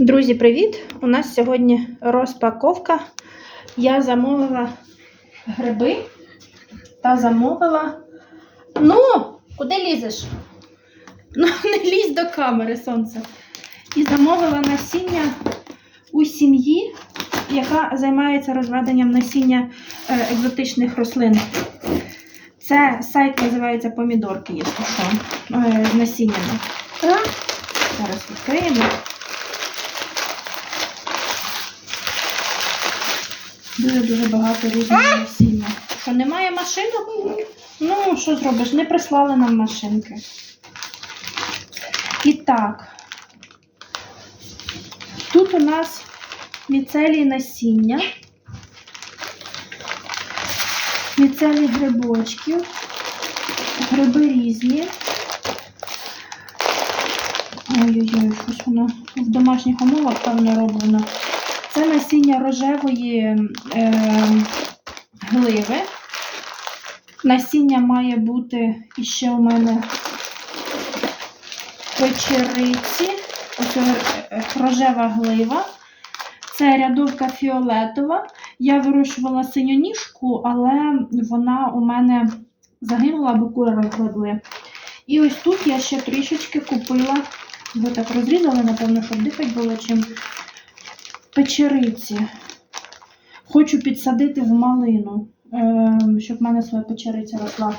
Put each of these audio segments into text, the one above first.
Друзі, привіт! У нас сьогодні розпаковка. Я замовила гриби та замовила. Ну, куди лізеш? Ну, не лізь до камери, сонце. І замовила насіння у сім'ї, яка займається розведенням насіння е, екзотичних рослин. Це сайт називається Помідорки, якщо що, е, з насіннями. Зараз відкриємо. Дуже-дуже багато різного насіння. Що немає машинок? Ну, що зробиш? Не прислали нам машинки. І так, тут у нас міцелій насіння, міцелій грибочків, гриби різні. Ой-ой-ой, щось воно в домашніх умовах певно роблено. Це насіння рожевої е, гливи. Насіння має бути іще у мене печериці. Ось е, рожева глива. Це рядовка фіолетова. Я вирощувала синьоніжку, але вона у мене загинула, бо кури розгладли. І ось тут я ще трішечки купила. Ви так розрізали, напевно, щоб дихати було чим печериці. Хочу підсадити в малину, ем, щоб в мене своя печериця росла.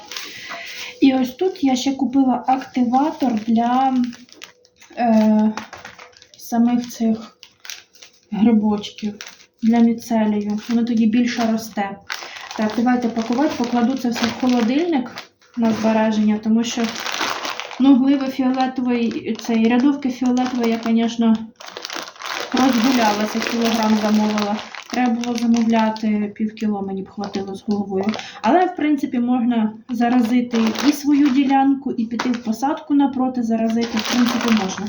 І ось тут я ще купила активатор для е, самих цих грибочків, для міцелію. Воно тоді більше росте. Так, давайте пакувати, покладу це все в холодильник на збереження, тому що ну, гливи фіолетової, цей рядовки фіолетової я, звісно, розгулялася, кілограм замовила. Треба було замовляти пів кіло, мені б хватило з головою. Але, в принципі, можна заразити і свою ділянку, і піти в посадку напроти, заразити, в принципі, можна.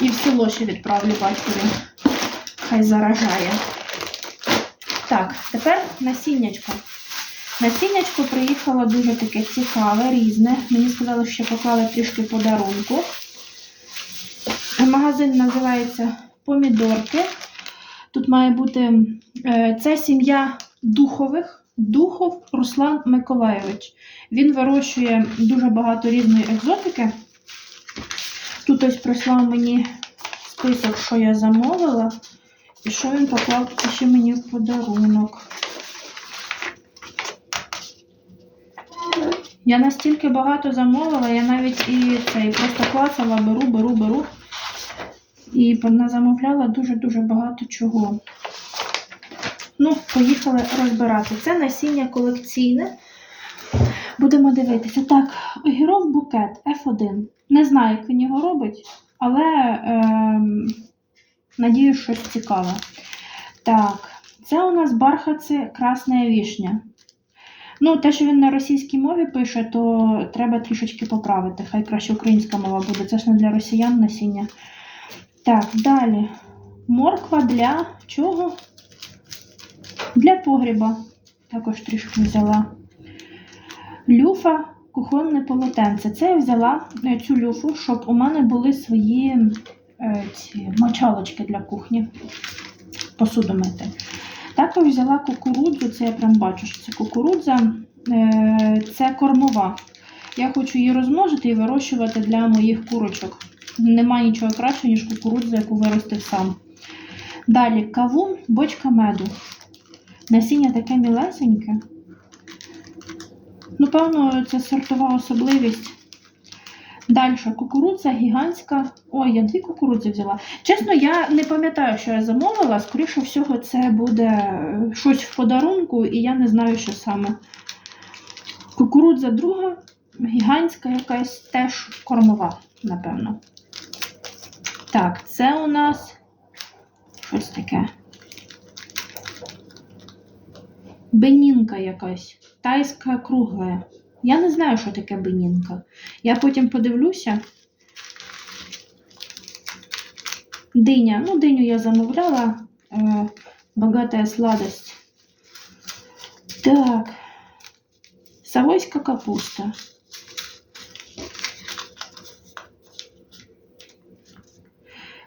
І в село ще відправлю батькові. Хай заражає. Так, тепер насіннячко. Насіннячко приїхало дуже таке цікаве, різне. Мені сказали, що поклали трішки подарунку. Магазин називається Помідорки. Тут має бути е, це сім'я духових. Духов Руслан Миколайович. Він вирощує дуже багато різної екзотики. Тут ось прислав мені список, що я замовила, і що він поклав ще мені в подарунок. Я настільки багато замовила, я навіть і цей просто клацала, беру, беру, беру. І замовляла дуже-дуже багато чого. Ну, поїхали розбирати. Це насіння колекційне. Будемо дивитися. Так, огіров букет F1. Не знаю, як він його робить, але е, надію, щось цікаве. Так, це у нас бархатці Красна вішня. Ну, те, що він на російській мові пише, то треба трішечки поправити. Хай краще українська мова буде. Це ж не для росіян насіння. Так, далі. Морква для чого? Для погріба. Також трішки взяла. Люфа, кухонне полотенце. Це я взяла е, цю люфу, щоб у мене були свої е, ці мочалочки для кухні. Посуду мити. Також взяла кукурудзу, це я прям бачу, що це кукурудза, е, це кормова. Я хочу її розмножити і вирощувати для моїх курочок. Нема нічого краще, ніж кукурудза, яку виростив сам. Далі кавун, бочка меду. Насіння таке мілесеньке. Ну, певно, це сортова особливість. Далі кукурудза гігантська. Ой, я дві кукурудзи взяла. Чесно, я не пам'ятаю, що я замовила. Скоріше всього, це буде щось в подарунку, і я не знаю, що саме. Кукурудза друга, гігантська якась теж кормова, напевно. Так, це у нас щось таке. Бенінка якась. Тайська кругла. Я не знаю, що таке бенінка. Я потім подивлюся. Диня. Ну, диню я замовляла. Е, Багатая сладость. Так. Савойська капуста.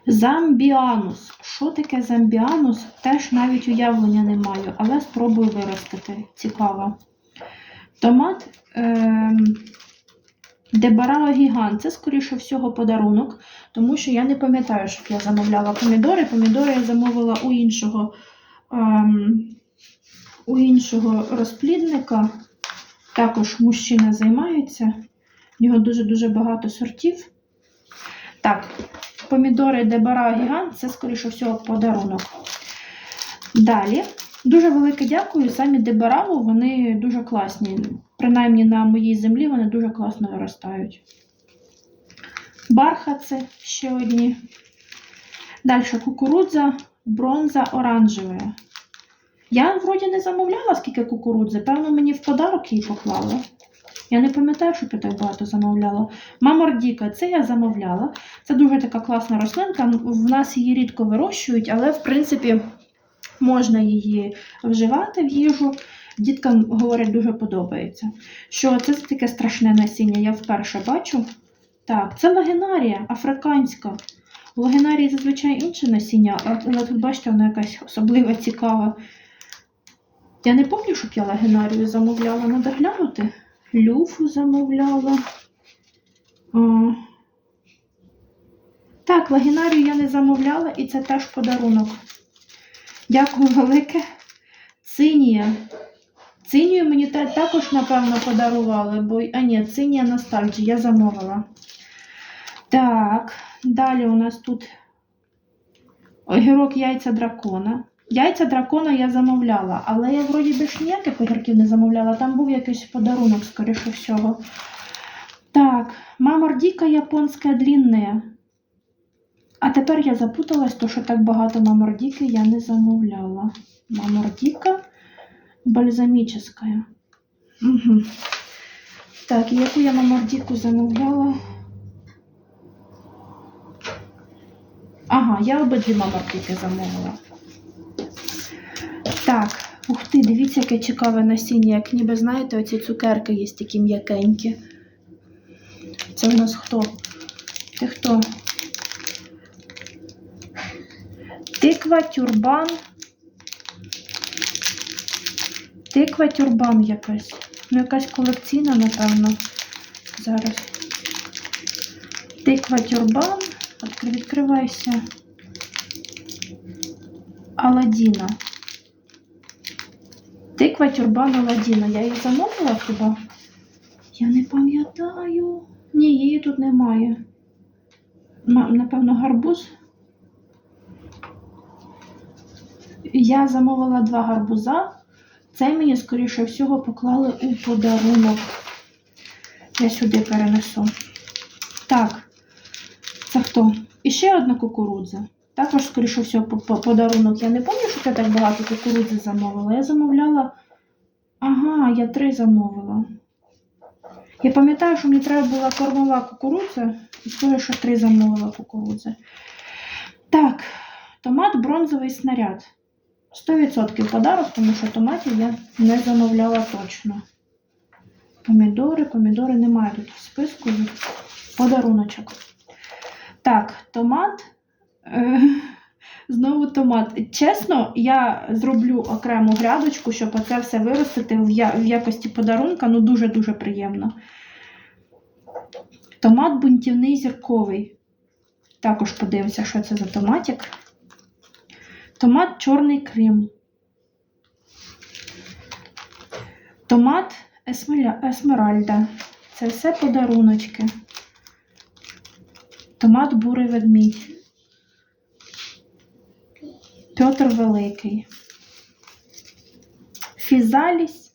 Замбіанус. що таке зомбіанус, теж навіть уявлення не маю, але спробую виростити. Цікаво. Томат ем, Дебарао гігант. Це, скоріше всього, подарунок, тому що я не пам'ятаю, щоб я замовляла помідори. Помідори я замовила у іншого, ем, у іншого розплідника. Також мужчина займається. В нього дуже-дуже багато сортів. Так, помідори Дебара Гігант це, скоріше всього, подарунок. Далі. Дуже велике дякую. Самі Дебараву, вони дуже класні. Принаймні на моїй землі вони дуже класно виростають. Бархатці ще одні. Далі кукурудза, бронза оранжева. Я вроді не замовляла, скільки кукурудзи. Певно, мені в подарок її поклали. Я не пам'ятаю, що я так багато замовляла. Мамордіка, це я замовляла. Це дуже така класна рослинка. В нас її рідко вирощують, але в принципі можна її вживати в їжу. Діткам, говорять, дуже подобається. Що це таке страшне насіння? Я вперше бачу. Так, це лагенарія африканська. У лагенарії зазвичай інше насіння, але тут, бачите, вона якась особлива, цікава. Я не пам'ятаю, щоб я лагенарію замовляла, треба глянути. Люфу замовляла. О. Так, лагінарію я не замовляла, і це теж подарунок. Дякую велике. Цинія. Цинію мені також, напевно, подарували, бо. А ні, цинія ностальджі, я замовила. Так, далі у нас тут огірок яйця дракона. Яйця дракона я замовляла, але я вроді більш ніяких огірків не замовляла. Там був якийсь подарунок, скоріше всього. Так, мамордіка японська длінне. А тепер я запуталась, то що так багато мамордіки я не замовляла. Мамордіка бальзамічна. Угу. Так, і яку я мамордіку замовляла? Ага, я обидві мамордіки замовила. Так, ух ти, дивіться, яке цікаве насіння, як ніби знаєте, оці цукерки є такі м'якенькі. Це у нас хто? Ти хто? Тиква, тюрбан. Тиква, тюрбан якась. Ну, якась колекційна, напевно. Зараз. Тиква, тюрбан. Відкривайся. Аладдіна. Тиква тюрбан Аладдіна. Я її замовила хіба? Я не пам'ятаю. Ні, її тут немає. Напевно, гарбуз. Я замовила два гарбуза. Цей мені, скоріше всього, поклали у подарунок. Я сюди перенесу. Так, це хто? І ще одна кукурудза. Також, скоріше всього, по- по- подарунок. Я не пам'ятаю, що я так багато кукурудзи замовила. Я замовляла. Ага, я три замовила. Я пам'ятаю, що мені треба була кормова кукурудза, і скажу, що три замовила кукурудзи. Так, томат бронзовий снаряд. 100% подарок, тому що томатів я не замовляла точно. Помідори, помідори немає тут в списку. Подаруночок. Так, томат. Знову томат. Чесно, я зроблю окрему грядочку, щоб оце все виростити в, якості подарунка. Ну, дуже-дуже приємно. Томат бунтівний зірковий. Також подивимося, що це за томатик. Томат Чорний Крим. Томат Есмеральда. Це все подаруночки. Томат Бурий ведмідь. Петр Великий. Фізаліс.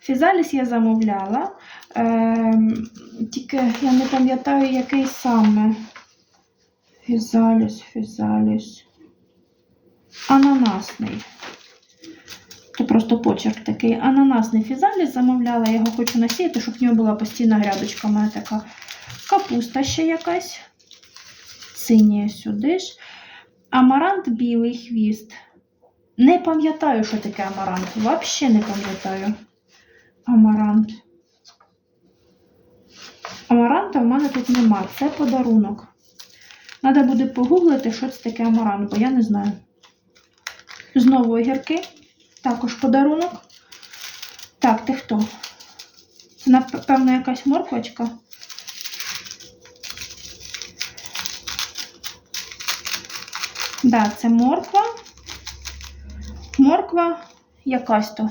Фізаліс я замовляла. Ем, тільки я не пам'ятаю, який саме. Фізаліс, фізаліс. Ананасний. Це просто почерк такий. Ананасний фізаліс замовляла, я його хочу насіяти, щоб в нього була постійна грядочка. У мене така капуста ще якась. Синя сюди ж. Амарант білий хвіст. Не пам'ятаю, що таке амарант. Взагалі не пам'ятаю. Амарант. Амаранта в мене тут нема. Це подарунок. Треба буде погуглити, що це таке амаран, бо я не знаю. Знову огірки. Також подарунок. Так, ти хто? Це, напевно, якась морквочка. Да, це морква. Морква якась то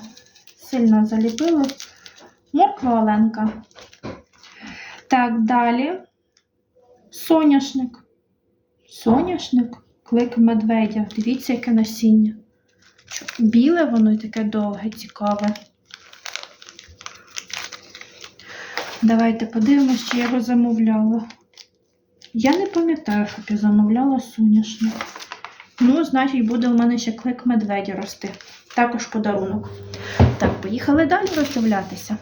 сильно заліпили. Морква Оленка. Так, далі. Соняшник. Соняшник. Клик медведя. Дивіться, яке насіння. Біле воно і таке довге, цікаве. Давайте подивимось, чи я його замовляла. Я не пам'ятаю, щоб я замовляла соняшник. Ну, значить, буде у мене ще клик медведя рости. Також подарунок. Так, поїхали далі роздивлятися.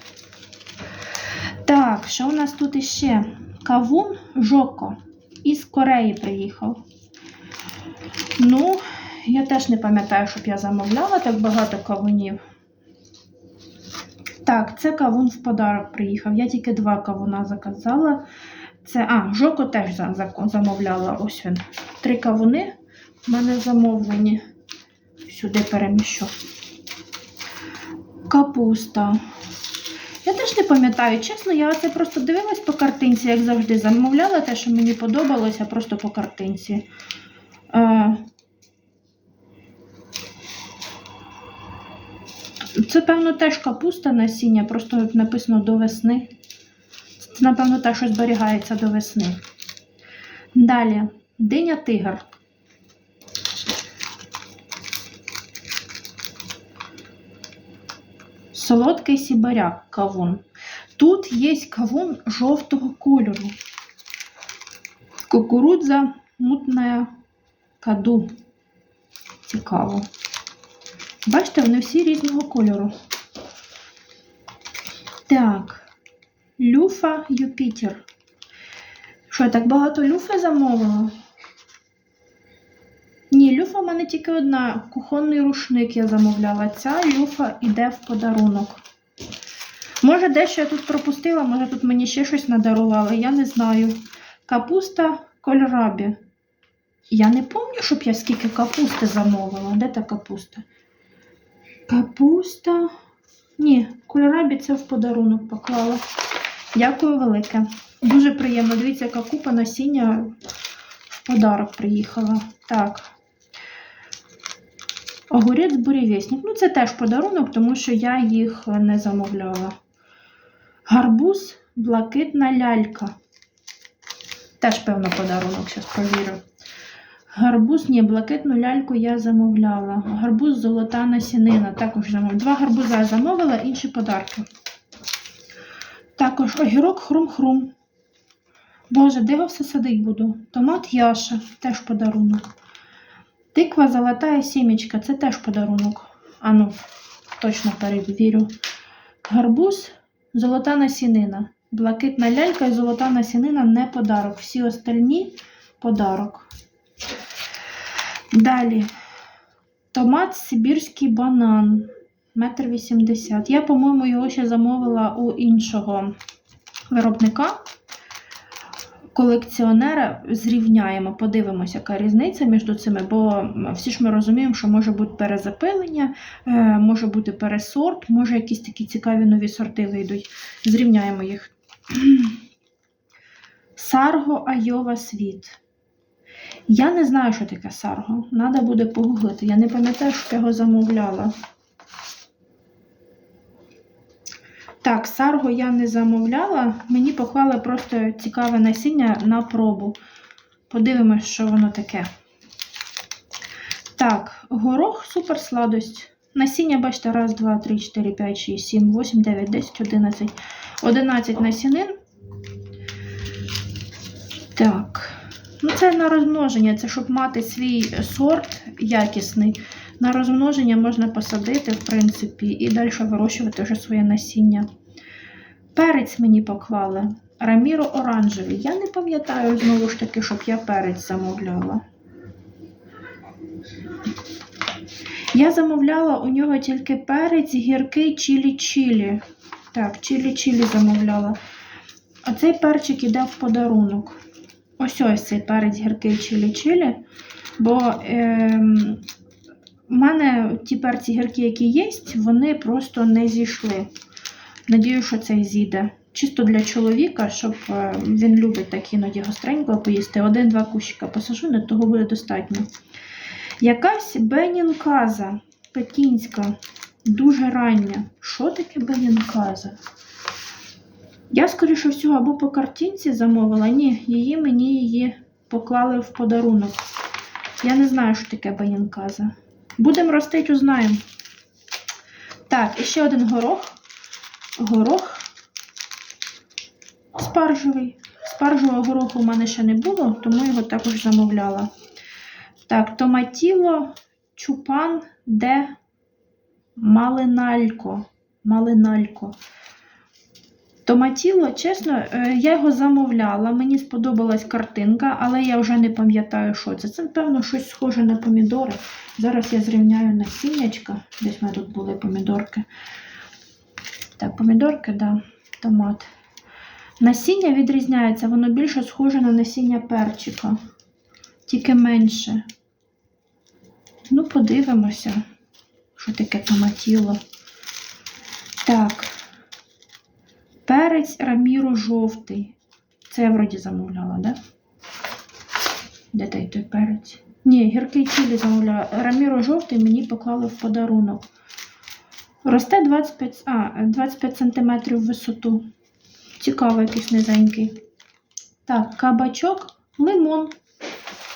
Так, що у нас тут іще? Кавун Жоко із Кореї приїхав. Ну, я теж не пам'ятаю, щоб я замовляла так багато кавунів. Так, це кавун в подарок приїхав. Я тільки два кавуна заказала. Це, а, Жоко теж за- за- замовляла. Ось він. Три кавуни в мене замовлені. Сюди переміщу. Капуста. Я теж не пам'ятаю, чесно, я це просто дивилась по картинці, як завжди. Замовляла те, що мені подобалося, просто по картинці. Це, певно, теж капуста насіння, просто написано до весни. Це, напевно, те, що зберігається до весни. Далі, диня тигр. Солодкий сібаряк кавун. Тут є кавун жовтого кольору. Кукурудза мутна каду. Цікаво. Бачите, вони всі різного кольору. Так, люфа Юпітер. Що, я так багато люфи замовила? Люфа в мене тільки одна. Кухонний рушник я замовляла. Ця люфа йде в подарунок. Може, дещо я тут пропустила, може тут мені ще щось надарували, я не знаю. Капуста кольрабі. Я не пам'ятаю, щоб я скільки капусти замовила. Де та капуста? Капуста. Ні, кольорабі це в подарунок поклала. Дякую велике. Дуже приємно. Дивіться, яка купа насіння в подарок приїхала. Так. Огурець бурєвєсник. Ну, це теж подарунок, тому що я їх не замовляла. Гарбуз, блакитна лялька. Теж, певно, подарунок, зараз провірю. Гарбуз, ні, блакитну ляльку я замовляла. Гарбуз золота насінина. Також замовила. Два гарбуза я замовила, інші подарки. Також огірок хрум-хрум. Боже, де я все садить буду? Томат Яша, теж подарунок. Тиква золотая сімечка, це теж подарунок. Ану, точно перевірю. Гарбуз, золота насінина. Блакитна лялька і золота насінина не подарок. Всі остальні подарок. Далі. Томат сибірський банан. Метр вісімдесят. Я, по-моєму, його ще замовила у іншого виробника. Колекціонера зрівняємо, подивимося, яка різниця між цими, бо всі ж ми розуміємо, що може бути перезапилення, е, може бути пересорт, може якісь такі цікаві нові сорти вийдуть. Зрівняємо їх. Сарго Айова світ. Я не знаю, що таке сарго. Надо буде погуглити. Я не пам'ятаю, що я його замовляла. Так, сарго я не замовляла. Мені поклали просто цікаве насіння на пробу. Подивимось, що воно таке. Так, горох супер сладость. Насіння, бачите, раз, два, три, чотири, п'ять, шість, сім, вісім, дев'ять, десять, одинадцять. Одинадцять насінин. Так. Ну, це на розмноження, це щоб мати свій сорт якісний. На розмноження можна посадити, в принципі, і далі вирощувати вже своє насіння. Перець мені поклали. Раміро оранжевий. Я не пам'ятаю знову ж таки, щоб я перець замовляла. Я замовляла у нього тільки перець, гіркий чилі-чилі. Так, чилі-чилі замовляла. А цей перчик іде в подарунок. ось ось цей перець гіркий чилі-чилі. Бо ем, у мене ті перці гіркі, які є, вони просто не зійшли. Надію, що цей зійде. Чисто для чоловіка, щоб е, він любить так іноді гостренько поїсти. Один-два кущика посажу, не того буде достатньо. Якась бенінказа пекінська, дуже рання. Що таке бенінказа? Я, скоріше всього, або по картинці замовила. Ні, її мені її поклали в подарунок. Я не знаю, що таке бенінказа. Будемо ростити, узнаємо. Так, і ще один горох. Горох спаржовий. Спаржового гороху у мене ще не було, тому його також замовляла. Так, томатіло, чупан, де малиналько. Малиналько. Томатіло, чесно, е, я його замовляла. Мені сподобалась картинка, але я вже не пам'ятаю, що це. Це, напевно, щось схоже на помідори. Зараз я зрівняю насіннячка. Десь в мене тут були помідорки. Так, помідорки, да, томат. Насіння відрізняється, воно більше схоже на насіння перчика, тільки менше. Ну, подивимося, що таке томатіло. Так. Перець раміро жовтий. Це я вроді замовляла, да? Де той той перець? Ні, гіркий чилі замовляла. Раміро жовтий мені поклали в подарунок. Росте 25, а, 25 см в висоту. Цікаво, якийсь низенький. Так, кабачок, лимон.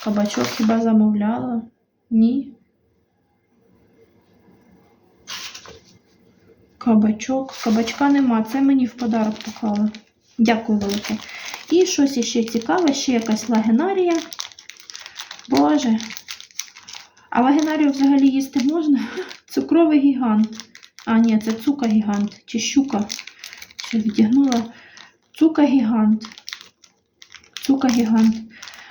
Кабачок хіба замовляла? Ні. Кабачок. Кабачка нема. Це мені в подарок поклали. Дякую велике. І щось іще цікаве, ще якась лагенарія. Боже. А лагенарію взагалі їсти можна? Цукровий гігант. А, ні, це цука гігант. Чи щука. Ще відігнула. Цука гігант. Цука гігант.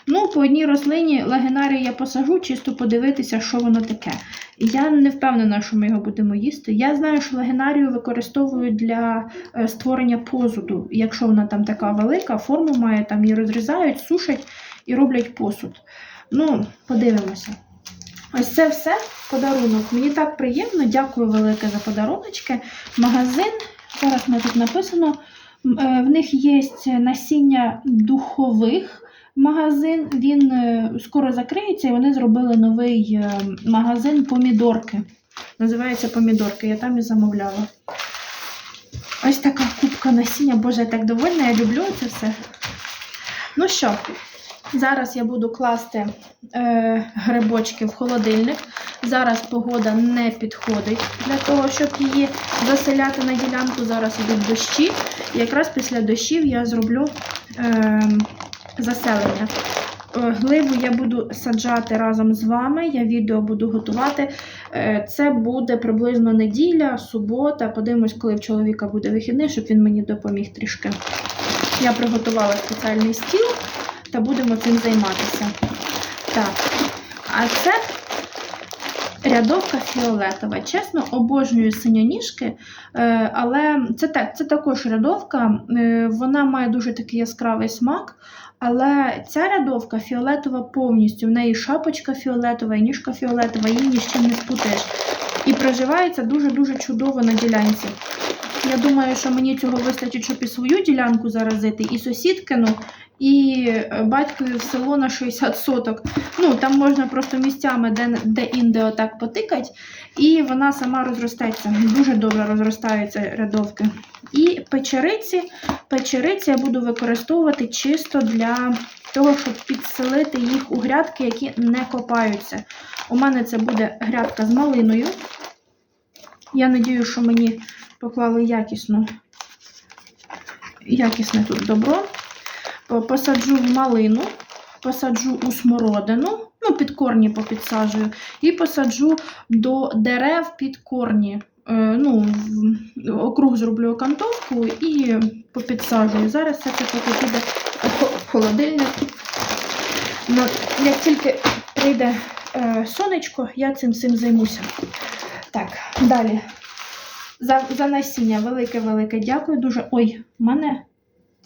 Ну, по одній рослині лагенарію я посажу, чисто подивитися, що воно таке. Я не впевнена, що ми його будемо їсти. Я знаю, що лагенарію використовують для е, створення посуду. Якщо вона там така велика, форму має, там її розрізають, сушать і роблять посуд. Ну, подивимося. Ось це все подарунок. Мені так приємно, дякую велике за подаруночки. Магазин, зараз ми тут написано, е, в них є насіння духових. Магазин, він е, скоро закриється, і вони зробили новий е, магазин помідорки. Називається помідорки, я там і замовляла. Ось така кубка насіння. Боже, я так довольна, я люблю це все. Ну що, зараз я буду класти е, грибочки в холодильник. Зараз погода не підходить для того, щоб її заселяти на ділянку. Зараз йдуть дощі. І якраз після дощів я зроблю е, заселення. Е, Гливу я буду саджати разом з вами, я відео буду готувати. Е, Це буде приблизно неділя, субота. Подивимось, коли в чоловіка буде вихідний, щоб він мені допоміг трішки. Я приготувала спеціальний стіл та будемо цим займатися. Так, а це рядовка фіолетова. Чесно, обожнюю синьоніжки, е, але це, це також рядовка. Вона має дуже такий яскравий смак. Але ця рядовка фіолетова повністю. В неї шапочка фіолетова, і ніжка фіолетова, її ні з чим не спутаєш. І проживається дуже-дуже чудово на ділянці. Я думаю, що мені цього вистачить, щоб і свою ділянку заразити, і сусідкину, і е, батькові в село на 60 соток. Ну, там можна просто місцями де, де інде отак потикати, і вона сама розростеться. Дуже добре розростаються рядовки. І печериці. Печериці я буду використовувати чисто для того, щоб підселити їх у грядки, які не копаються. У мене це буде грядка з малиною. Я надію, що мені поклали якісно, якісне тут добро. По- Посаджу в малину, посаджу у смородину, ну, під корні попідсаджую, і посаджу до дерев під корні. Е, ну, округ зроблю окантовку і попідсаджую. Зараз все це поки піде в холодильник. Ну, як тільки прийде е, сонечко, я цим всім займуся. Так, далі. За, за насіння велике-велике дякую. Дуже. Ой, в мене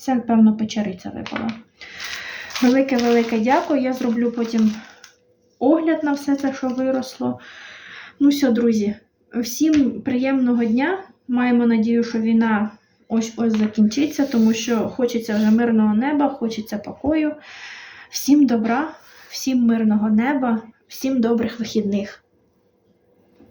це, певно, печериця випала. Велике-велике дякую. Я зроблю потім огляд на все це, що виросло. Ну все, друзі, всім приємного дня. Маємо надію, що війна ось-ось закінчиться, тому що хочеться вже мирного неба, хочеться покою. Всім добра, всім мирного неба, всім добрих вихідних.